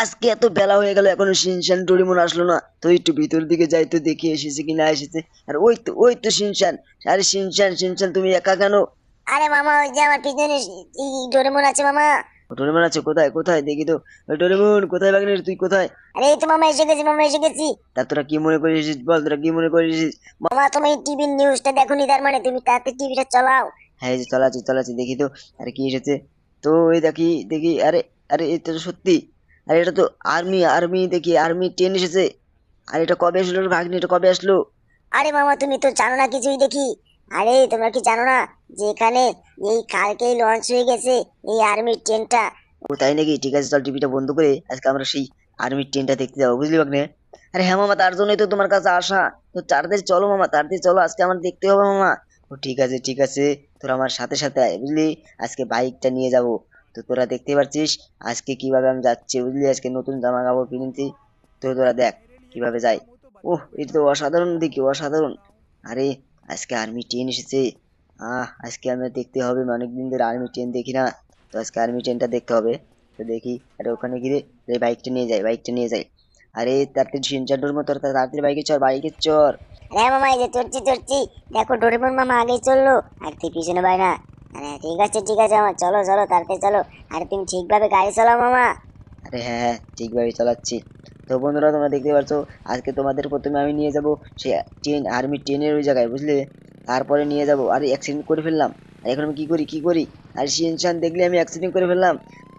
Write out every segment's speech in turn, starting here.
আজকে এত বেলা হয়ে গেল এখনও শিনশান ডোরিমন আসলো না। তো একটু ভিতর দিকে যাই তো দেখি এসেছে কি না এসেছে। আর ওই তো ওই তো শিনশান। আরে শিনশান শিনশান তুমি একা কেন? আরে মামা ওই যে আমার পিছনে ডোরেমন আছে মামা। ডোরিমন আছে কোথায় কোথায়? দেখি তো। ওই কোথায় বাগনে তুই কোথায়? আরে এই তো মামা এসে গেছি মামা এসে গেছি। তা তোরা কি মনে করিস বল তোরা কি মনে করিস? মামা তুমি টিভির নিউজটা দেখোনি তার মানে তুমি তাতে টিভিটা চালাও। হ্যাঁ এই যে চালাচ্ছি চালাচ্ছি দেখি তো। আরে কি এসেছে? তো ওই দেখি দেখি আরে আরে এটা তো সত্যি। আরে এটা তো আর্মি আর্মি দেখি আর্মি ট্রেন এসেছে? আর এটা কবে আসলো ভাগ্নি? এটা কবে আসলো? আরে মামা তুমি তো জানো না কিছুই দেখি। আরে তোমরা কি জানো না যে এখানে এই কালকেই লঞ্চ হয়ে গেছে এই আর্মির ট্রেনটা ও তাই নাকি? ঠিক আছে চল টিভিটা বন্ধ করে আজকে আমরা সেই আর্মির ট্রেনটা দেখতে যাব বুঝলি বাগনে আরে হ্যাঁ মামা তার জন্যই তো তোমার কাছে আসা। তো তাড়াতাড়ি চলো মামা তাড়াতাড়ি চলো আজকে আমার দেখতে হবে মামা। ও ঠিক আছে ঠিক আছে তোর আমার সাথে সাথে আয় বুঝলি? আজকে বাইকটা নিয়ে যাব। তো তোরা দেখতে পাচ্ছিস আজকে কীভাবে আমি যাচ্ছি, বুঝলি? আজকে নতুন জামা কাপড় কিনেছি। তো তোরা দেখ কীভাবে যাই ওহ, এটা তো অসাধারণ দেখি, অসাধারণ। আরে, আজকে আর্মি ট্রেন এসেছে। আহ, আজকে আমরা দেখতে হবে অনেকদিন ধরে আর্মি ট্রেন দেখি না। তো আজকে আর্মি ট্রেনটা দেখতে হবে। তো দেখি, আরে ওখানে গিয়ে এই বাইকটা নিয়ে যাই বাইকটা নিয়ে যাই আরে, তাড়াতাড়ি সিনচান্ডোর মতো তাড়াতাড়ি বাইকে চর বাইকে চর হ্যাঁ মামা, এই যে চড়ছি চড়ছি। দেখো, ডোরেমন মামা আগেই চলল আর তুই পিছনে বাই না আরে, ঠিক আছে ঠিক আছে চলো চলো, তাড়াতাড়ি চলো। তুমি ঠিকভাবে গাড়ি চালাও, মামা। আরে হ্যাঁ হ্যাঁ ঠিকভাবে চালাচ্ছি। তো বন্ধুরা, তোমরা দেখতে পাচ্ছ, আজকে তোমাদের প্রথমে আমি নিয়ে যাব সে ট্রেন, আর্মি ট্রেনের ওই জায়গায়, বুঝলে? তারপরে নিয়ে যাব, আরে অ্যাক্সিডেন্ট করে ফেললাম। আর এখন আমি কি করি কি করি? আর সিনচান দেখলে আমি অ্যাক্সিডেন্ট করে ফেললাম।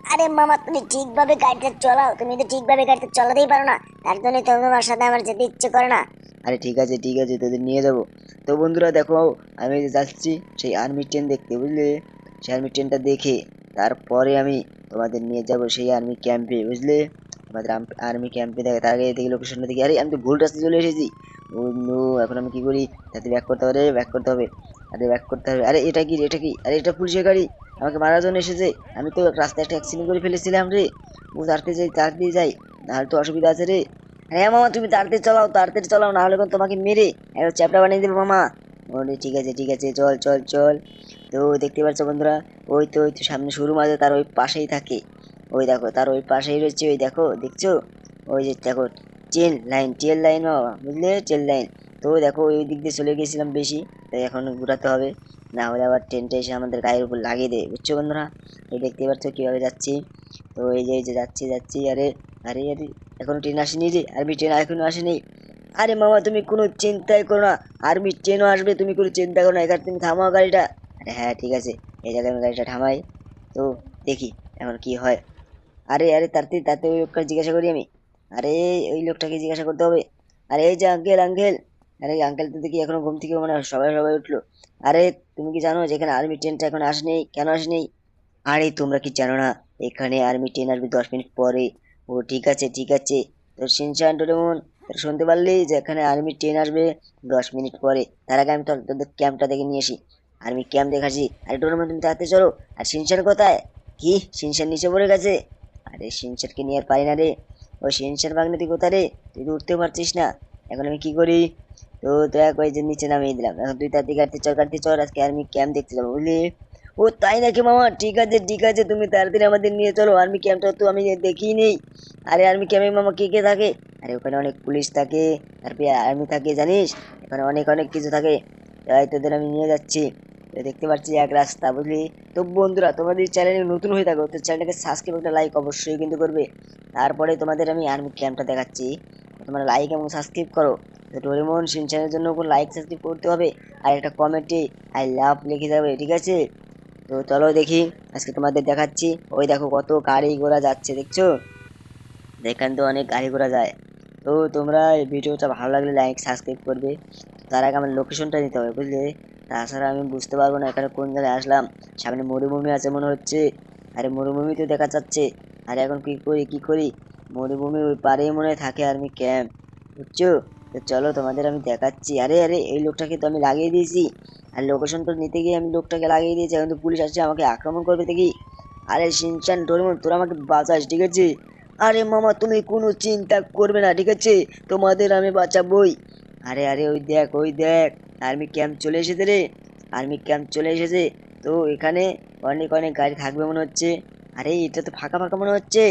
আরে মামা, তুমি ঠিকভাবে গাড়িটা চালাও। তুমি তো ঠিকভাবে গাড়িটা চালাতেই পারো না। তার জন্য তো তোমার সাথে আমার যেতে ইচ্ছে করে না। আরে ঠিক আছে ঠিক আছে, তোদের নিয়ে যাব। তো বন্ধুরা, দেখো আমি যাচ্ছি সেই আর্মি ট্রেন দেখতে, বুঝলে? সেই আর্মি ট্রেনটা দেখে তারপরে আমি তোমাদের নিয়ে যাব সেই আর্মি ক্যাম্পে বুঝলে? আমাদের আর্মি ক্যাম্পে দেখে, তার আগে দেখি লোকেশনটা দেখি। আরে, আমি তো ভুল রাস্তায় চলে এসেছি। নো এখন আমি কি করি? তাতে ব্যাক করতে হবে ব্যাক করতে হবে। আরে ব্যাক করতে হবে। আরে, এটা কি এটা কি? আরে, এটা পুলিশের গাড়ি। আমাকে মারার জন্য এসেছে। আমি তো রাস্তায় একটা অ্যাক্সিডেন্ট করে ফেলেছিলাম রে। ও তাড়াতাড়ি যাই তাড়াতাড়ি যাই, নাহলে তো অসুবিধা আছে রে। হ্যাঁ মামা, তুমি তাড়াতাড়ি চালাও তাড়াতাড়ি চালাও না হলে তোমাকে মেরে একটা চ্যাপটা বানিয়ে দেবো মামা। বলে, ঠিক আছে ঠিক আছে, চল চল চল। তো দেখতে পাচ্ছ বন্ধুরা, ওই তো ওই তো সামনে শুরু মাঝে তার ওই পাশেই থাকে। ওই দেখো, তার ওই পাশেই রয়েছে, ওই দেখো, দেখছ? ওই যে দেখো চেন লাইন চেন লাইন বাবা বুঝলে? চেন লাইন তো দেখো, ওই দিক দিয়ে চলে গেছিলাম বেশি, তাই এখন ঘোরাতে হবে। না হলে আবার ট্রেনটা এসে আমাদের গায়ের উপর লাগিয়ে দেয়। বুঝছ বন্ধুরা? এই দেখতে পাচ্ছ কীভাবে যাচ্ছি? তো এই যে এই যে যাচ্ছি যাচ্ছি, আরে আরে আরে, এখনও ট্রেন আসেনি যে আর্মি ট্রেন এখনও আসেনি। আরে মামা, তুমি কোনো চিন্তাই করো না আর্মি ট্রেনও আসবে, তুমি কোনো চিন্তা করো না, এখানে তুমি থামাও গাড়িটা। আরে হ্যাঁ ঠিক আছে, এই জায়গায় আমি গাড়িটা থামাই। তো দেখি এখন কি হয়। আরে আরে, তাড়াতাড়ি তাড়াতাড়ি ওই লোকটা জিজ্ঞাসা করি আমি। আরে, ওই লোকটাকে জিজ্ঞাসা করতে হবে। আরে, এই যে আঙ্কেল আঙ্কেল আরে আঙ্কেল তো দেখি এখনও ঘুম থেকে মানে সবাই সবাই উঠল। আরে, তুমি কি জানো যেখানে আর্মি ট্রেনটা এখন আসেনি? কেন আসেনি? আরে, তোমরা কি জানো না, এখানে আর্মি ট্রেন আসবে দশ মিনিট পরে। ও, ঠিক আছে ঠিক আছে। তো সিনচান ডোরেমন, তোরা শুনতে পারলি যে এখানে আর্মি ট্রেন আসবে দশ মিনিট পরে? তার আগে আমি তো তোদের ক্যাম্পটা দেখে নিয়ে আসি। আর্মি ক্যাম্প দেখাচ্ছি। আরে, ডোরেমন, তুমি তাড়াতাড়ি চলো। আর সিনচান কোথায়? কি? সিনচান নিচে পড়ে গেছে? আরে সিনচানকে নিয়ে আর পারি না রে। ও সিনচান বাগনে তুই কোথায় রে? তুই তো উঠতে পারছিস না। এখন আমি কি করি? তো দেখ ওই যে নিচে নামিয়ে দিলাম। এখন তুই তাড়াতাড়ি কাটতে চল কাটতে চল আজকে আর্মি ক্যাম্প দেখতে যাব, বুঝলি? ও, তাই নাকি মামা? ঠিক আছে ঠিক আছে, তুমি তাড়াতাড়ি আমাদের নিয়ে চলো আর্মি ক্যাম্পটা তো আমি দেখিই নেই আরে আর্মি ক্যাম্পে মামা কে কে থাকে? আরে, ওখানে অনেক পুলিশ থাকে, তারপরে আর্মি থাকে, জানিস? এখানে অনেক অনেক কিছু থাকে। তাই তোদের আমি নিয়ে যাচ্ছি। দেখতে পাচ্ছি এক রাস্তা, বুঝলি? তো বন্ধুরা, তোমাদের চ্যানেলে নতুন হয়ে থাকো, তো চ্যানেলটাকে সাবস্ক্রাইব একটা লাইক অবশ্যই কিন্তু করবে। তারপরে তোমাদের আমি আর্মি ক্যাম্পটা দেখাচ্ছি। তোমরা লাইক এবং সাবস্ক্রাইব করো। ডোরেমন সিনচানের জন্য লাইক সাবস্ক্রাইব করতে হবে আর একটা কমেন্টে আই লাভ লিখে যাবে ঠিক আছে? তো চলো দেখি, আজকে তোমাদের দেখাচ্ছি। ওই দেখো কত গাড়ি ঘোড়া যাচ্ছে, দেখছ? এখান তো অনেক গাড়ি ঘোড়া যায়। তো তোমরা এই ভিডিওটা ভালো লাগলে লাইক সাবস্ক্রাইব করবে। তার আগে আমার লোকেশনটা নিতে হবে, বুঝলে? তাছাড়া আমি বুঝতে পারব না এখানে কোন জায়গায় আসলাম। সামনে মরুভূমি আছে মনে হচ্ছে। আরে মরুভূমি তো দেখা যাচ্ছে। আরে এখন কি করি কি করি? মরুভূমি ওই পাড়েই মনে থাকে আর্মি ক্যাম্প, বুঝছ? তো চলো তোমাদের আমি দেখাচ্ছি। আরে আরে, এই লোকটাকে তো আমি লাগিয়ে দিয়েছি। আর লোকেশন তো নিতে গিয়ে আমি লোকটাকে লাগিয়ে দিয়েছি। এখন তো পুলিশ আসছে, আমাকে আক্রমণ করবে দেখি। আরে, সিনচান, ডোরেমন, তোরা আমাকে বাঁচাস, ঠিক আছে? আরে, মামা, তুমি কোনো চিন্তা করবে না, ঠিক আছে? তোমাদের আমি বাঁচাবই। আরে আরে, ওই দেখ ওই দেখ আর্মি ক্যাম্প চলে এসেছে রে। আর্মি ক্যাম্প চলে এসেছে। তো এখানে অনেক অনেক গাড়ি থাকবে মনে হচ্ছে। আরে, এটা তো ফাঁকা ফাঁকা মনে হচ্ছে।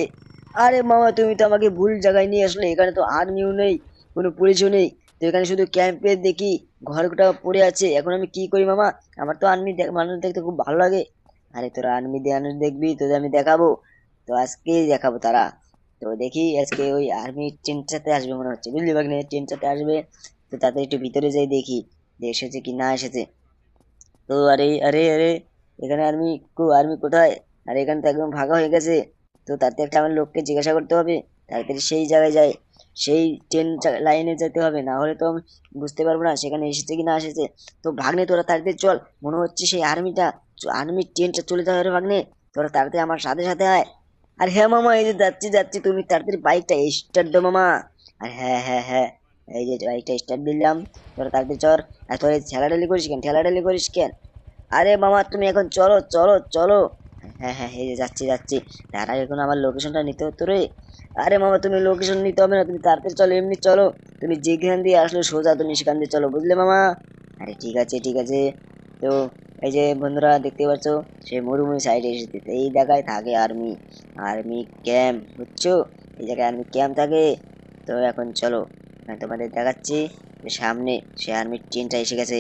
আরে, মামা, তুমি তো আমাকে ভুল জায়গায় নিয়ে আসলে, এখানে তো আর্মিও নেই। কোনো পুলিশও নেই। তো এখানে শুধু ক্যাম্পে দেখি ঘরটা পড়ে আছে। এখন আমি কি করি মামা? আমার তো আর্মি মানুষ দেখতে খুব ভালো লাগে। আরে তোরা আর্মি মানুষ দেখবি, তোদের আমি দেখাবো। তো আজকে দেখাবো তারা। তো দেখি আজকে ওই আর্মি ট্রেনটাতে আসবে মনে হচ্ছে, বুঝলি বাগনে ট্রেনটাতে আসবে, তো তাতে একটু ভিতরে যাই দেখি, যে এসেছে কি না এসেছে। তো আরে আরে আরে, এখানে আর্মি কো, আর্মি কোথায়? আর এখানে তো একদম ফাঁকা হয়ে গেছে। তো তাতে একটা আমার লোককে জিজ্ঞাসা করতে হবে, তাড়াতাড়ি সেই জায়গায় যায় সেই ট্রেন লাইনে যেতে হবে, না হলে তো আমি বুঝতে পারব না সেখানে এসেছে কি না এসেছে। তো ভাগ্নে, তোরা তাড়াতাড়ি চল, মনে হচ্ছে সেই আর্মিটা আর্মির ট্রেনটা চলে যাবে রে ভাগ্নে, তোরা তাড়াতাড়ি আমার সাথে সাথে আয়। আর হ্যাঁ মামা, এই যে যাচ্ছি যাচ্ছি, তুমি তাড়াতাড়ি বাইকটা স্টার্ট দো মামা। আর হ্যাঁ হ্যাঁ হ্যাঁ এই যে বাইকটা স্টার্ট দিলাম, তোরা তাড়াতাড়ি চল। আর তোর এই ঠেলাঠালি করিস কেন? ঠেলাঠালি করিস কেন? আরে মামা, তুমি এখন চলো চলো চলো। হ্যাঁ হ্যাঁ এই যে যাচ্ছি যাচ্ছি। তার আগে এখন আমার লোকেশনটা নিতে হতো রে। আরে মামা, তুমি লোকেশন নিতে হবে না, তুমি তাড়াতাড়ি চলো, এমনি চলো। তুমি যেখান দিয়ে আসলে সোজা তুমি সেখান দিয়ে চলো, বুঝলে মামা? আরে ঠিক আছে ঠিক আছে। তো এই যে বন্ধুরা, দেখতে পাচ্ছ, সে মরুভূমি সাইডে এসেছে এই জায়গায় থাকে আর্মি আর্মি ক্যাম্প বুঝছ? এই জায়গায় আর্মি ক্যাম্প থাকে। তো এখন চলো, আমি তোমাদের দেখাচ্ছি সামনে সে আর্মির ট্রেনটা এসে গেছে।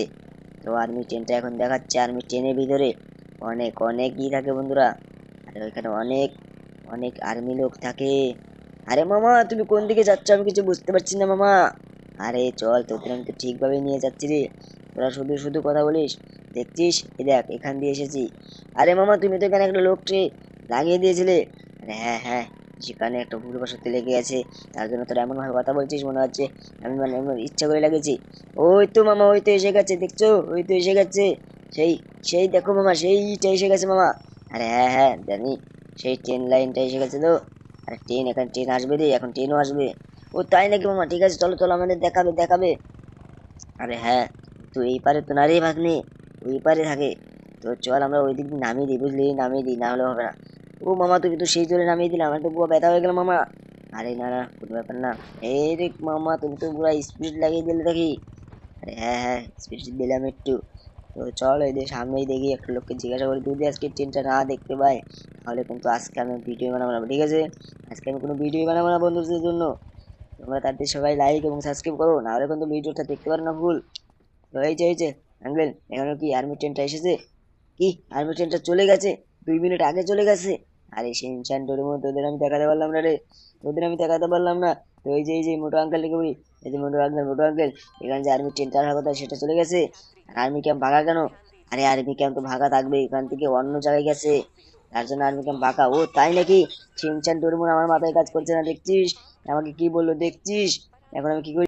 তো আর্মি ট্রেনটা এখন দেখাচ্ছে আর্মি ট্রেনের ভিতরে। অনেক অনেক ই থাকে বন্ধুরা। আর ওইখানে অনেক অনেক আর্মি লোক থাকে। আরে মামা, তুমি কোন দিকে যাচ্ছ? আমি কিছু বুঝতে পারছি না মামা। আরে চল, তোদের আমি তো ঠিকভাবে নিয়ে যাচ্ছি রে। তোরা শুধু শুধু কথা বলিস। দেখছিস? এই দেখ, এখান দিয়ে এসেছি। আরে মামা, তুমি তো এখানে একটা লোককে লাগিয়ে দিয়েছিলে। আরে হ্যাঁ হ্যাঁ সেখানে একটা ভুল বসতে লেগে আছে। তার জন্য তোরা এমনভাবে কথা বলছিস, মনে হচ্ছে আমি মানে ইচ্ছা করে লাগিয়েছি। ওই তো মামা, ওই তো এসে গেছে, দেখছ? ওই তো এসে গেছে। সেই সেই দেখো মামা, সেইটা এসে গেছে মামা। আরে হ্যাঁ হ্যাঁ জানি। সেই ট্রেন লাইনটা এসে গেছে তো। আরে ট্রেন এখন ট্রেন আসবে রে, এখন ট্রেনও আসবে। ও তাই নাকি মামা? ঠিক আছে, চলো চলো, আমাদের দেখাবে দেখাবে। আরে হ্যাঁ তো এই পারে তো না রে ভাগ্নে, ওই পারে থাকে। তো চল আমরা ওই দিক নামিয়ে দিই, বুঝলি? নামিয়ে দিই, না হলে হবে না। ও মামা তুমি তো সেই জোরে নামিয়ে দিলে আমার তো পুরো ব্যথা হয়ে গেল মামা। আরে না না, কোনো ব্যাপার না। এই রে মামা তুমি তো পুরো স্পিড লাগিয়ে দিলে দেখি। আরে হ্যাঁ হ্যাঁ স্পিড দিলাম একটু। তো চল এই যে সামনেই দেখি একটা লোককে জিজ্ঞাসা করি যদি আজকে ট্রেনটা না দেখতে পাই তাহলে কিন্তু আজকে আমি ভিডিও বানাবো না, ঠিক আছে? আজকে আমি কোনো ভিডিও বানাবো না বন্ধুদের জন্য। তোমরা তাদের সবাই লাইক এবং সাবস্ক্রাইব করো, নাহলে কিন্তু ভিডিওটা দেখতে পারো না ভুল। তো এই যে এই যে, আঙ্কেল, এখানে কি আর্মি ট্রেনটা এসেছে? কি? আর্মি ট্রেনটা চলে গেছে? দুই মিনিট আগে চলে গেছে? আরে সেই ইনসান ডোরেমন তোদের আমি দেখাতে পারলাম না রে। তোদের আমি দেখাতে পারলাম না। তো এই যে এই যে মোটো আঙ্কেলকে বলি, এই যে মোটো আঙ্কেল মোটো আঙ্কেল এখানে যে আর্মি ট্রেনটা আসার কথা, সেটা চলে গেছে। আর আর্মি ক্যাম্প ভাগা কেন? আরে আর্মি ক্যাম্প তো ভাগা থাকবে এখান থেকে অন্য জায়গায় গেছে। তার জন্য আর্মি ক্যাম্প ভাগা। ও, তাই নাকি? ছিমছান ডোরেমন আমার মাথায় কাজ করছে না, দেখছিস? আমাকে কি বলল, দেখছিস? এখন আমি কি করি?